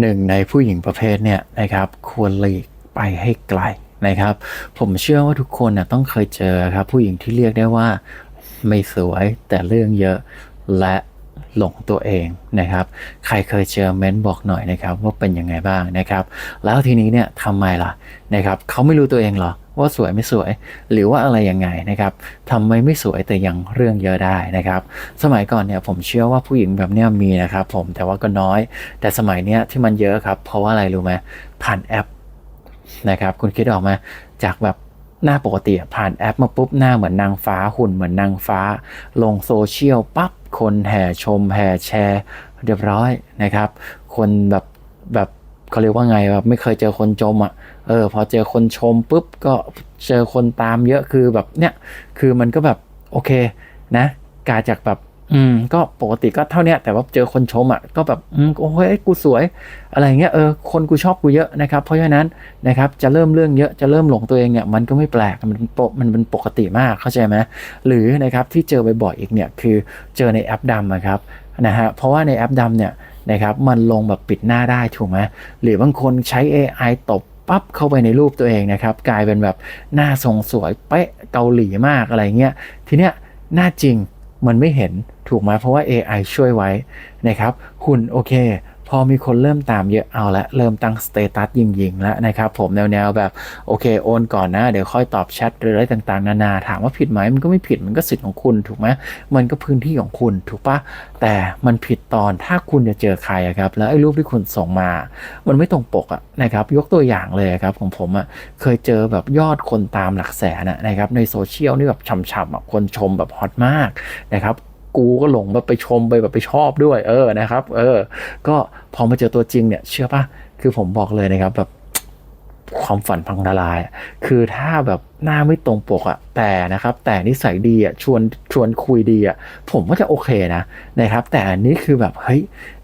หนึ่งในผู้หญิงประเภทเนี่ยนะครับควรหลีกไปให้ไกลนะครับ ผมเชื่อว่าทุกคนนะต้องเคยเจอครับ ผู้หญิงที่เรียกได้ว่าไม่สวยแต่เรื่องเยอะและหลงตัวเองนะครับ ใครเคยเจอเม้นบอกหน่อยนะครับ ว่าเป็นยังไงบ้างนะครับ แล้วทีนี้เนี่ยทำไมล่ะนะครับเขาไม่รู้ตัวเองเหรอ ว่าสวยไม่สวย หรือว่าอะไรยังไงนะครับทำไมไม่สวยแต่ยังเรื่องเยอะได้นะครับ สมัยก่อนเนี่ยผมเชื่อว่าผู้หญิงแบบเนี้ยมีนะครับผมแต่ว่าก็น้อย แต่สมัยเนี้ยที่มันเยอะครับเพราะว่าอะไรรู้ไหมผ่านแอปนะครับ คุณคิดออกไหมจากแบบหน้าปกติผ่านแอปมาปุ๊บหน้าเหมือนนางฟ้าหุ่นเหมือนนางฟ้า ลงโซเชียลปั๊บคนแห่ชม แห่แชร์ เรียบร้อยนะครับ คนแบบแบบ เขาเรียกว่าไงแบบไม่เคยเจอคนชมอะเออพอเจอคนชมปุ๊บก็เจอคนตามเยอะคือแบบเนี้ยคือมันก็แบบโอเคนะกาจากแบบอืมก็ปกติก็เท่าเนี้ยแต่ว่าเจอคนชมอะก็แบบอืมโอ้ยกูสวย อะไรเงี้ยเออคนกูชอบกูเยอะนะครับ เพราะฉะนั้นนะครับจะเริ่มเรื่องเยอะจะเริ่มหลงตัวเองเนี่ยมันก็ไม่แปลกมันเป็นปกมันเป็นปกติมากเข้าใจไหมหรือนะครับที่เจอบ่อยๆอีกเนี่ยคือเจอในแอปดำอะครับนะฮะเพราะว่าในแอปดำเนี่ย นะครับมันลงแบบปิดหน้าได้ถูกไหมหรือบางคนใช้ AI ตบปั๊บเข้าไปในรูปตัวเองนะครับ กลายเป็นแบบหน้าทรงสวยเป๊ะเกาหลีมากอะไรเงี้ยทีเนี้ยหน้าจริงมันไม่เห็นถูกไหมเพราะว่า AI ช่วยไว้นะครับหุ่นโอเค พอมีคนเริ่มตามเยอะเอาละเริ่มตั้งสเตตัสยิงๆแล้วนะครับผมแนวๆแบบโอเคโอนก่อนนะ เดี๋ยวค่อยตอบแชทหรืออะไรต่างๆ นานาถามว่าผิดไหมมันก็ไม่ผิดมันก็สิทธิ์ของคุณถูกไหมมันก็พื้นที่ของคุณถูกปะแต่มันผิดตอนถ้าคุณจะเจอใครครับแล้วไอ้รูปที่คุณส่งมา มันไม่ตรงปกอะนะครับยกตัวอย่างเลยครับของผมอะเคยเจอแบบยอดคนตามหลักแสนอะนะครับในโซเชียลนี่แบบช่ำๆคนชมแบบฮอตมากนะครับกูก็หลงแบบไปชมไปแบบไปชอบด้วย เออนะครับ เออ ก็ พอมาเจอตัวจริงเนี่ย เชื่อปะคือผมบอกเลยนะครับแบบความฝันพังทลายอะคือถ้าแบบหน้าไม่ตรงปกอะแต่นะครับ แต่นิสัยดีอะชวนชวนคุยดีอะผมก็จะโอเคนะนะครับ แต่อันนี้คือแบบเฮ้ย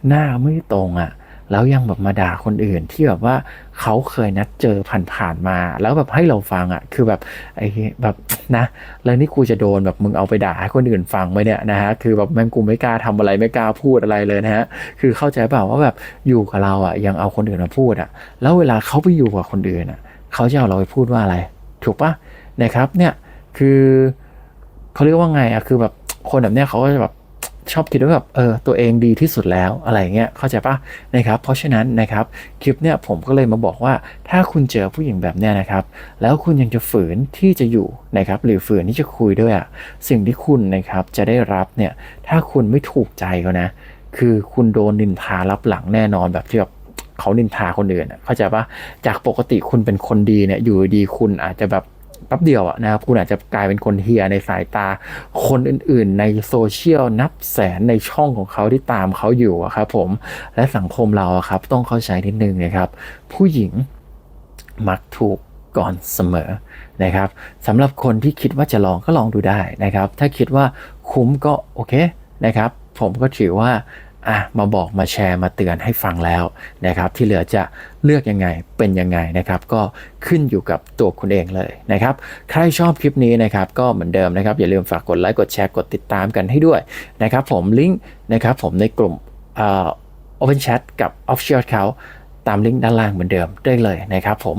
หน้าไม่ตรงอะ แล้วยังแบบมาด่าคนอื่นที่แบบว่าเขาเคยนัดเจอผ่านๆมา แล้วแบบให้เราฟังอะคือแบบไอ้แบบนะแล้วนี่กูจะโดนแบบมึงเอาไปด่าให้คนอื่นฟังไหมเนี่ยนะฮะคือแบบแม่งกูไม่กล้าทำอะไรไม่กล้าพูดอะไรเลยนะฮะคือเข้าใจเปล่าว่าแบบอยู่กับเราอะยังเอาคนอื่นมาพูดอะแล้วเวลาเขาไปอยู่กับคนอื่นอะเขาจะเอาเราไปพูดว่าอะไร ถูกปะนะครับเนี่ยคือเขาเรียกว่าไงอะคือแบบคนแบบเนี้ยเขาก็จะแบบ ชอบคิดว่าแบบเออตัวเองดีที่สุดแล้วอะไรเงี้ยเข้าใจปะนะครับเพราะฉะนั้นนะครับคลิปเนี่ยผมก็เลยมาบอกว่า ถ้าคุณเจอผู้หญิงแบบเนี้ยนะครับแล้วคุณยังจะฝืนที่จะอยู่นะครับหรือฝืนที่จะคุยด้วยอะสิ่งที่คุณนะครับจะได้รับเนี่ยถ้าคุณไม่ถูกใจเขานะคือคุณโดนนินทารับหลังแน่นอนแบบที่แบบเขานินทาคนอื่นเข้าใจปะจากปกติคุณเป็นคนดีเนี่ยอยู่ดีคุณอาจจะแบบ แป๊บเดียวอะนะครับคุณอาจจะกลายเป็นคนเฮียในสายตาคนอื่นๆ ในโซเชียลนับแสนในช่องของเขาที่ตามเขาอยู่ครับผมและสังคมเราครับต้องเข้าใจนิดนึงนะครับ ผู้หญิงมักถูกก่อนเสมอนะครับสำหรับคนที่คิดว่าจะลองก็ลองดูได้นะครับ ถ้าคิดว่าคุ้มก็โอเคนะครับ ผมก็ถือว่า อะมาบอกมาแชร์มาเตือนให้ฟังแล้วนะครับ ที่เหลือจะเลือกยังไงเป็นยังไงนะครับ ก็ขึ้นอยู่กับตัวคุณเองเลยนะครับ ใครชอบคลิปนี้นะครับ ก็เหมือนเดิมนะครับ อย่าลืมฝากกดไลค์กดแชร์กดติดตามกันให้ด้วยนะครับ ผมลิงก์นะครับผมในกลุ่มเอ่อ Open Chat กับ Official เขาตามลิงก์ด้านล่างเหมือนเดิมได้เลยนะครับผม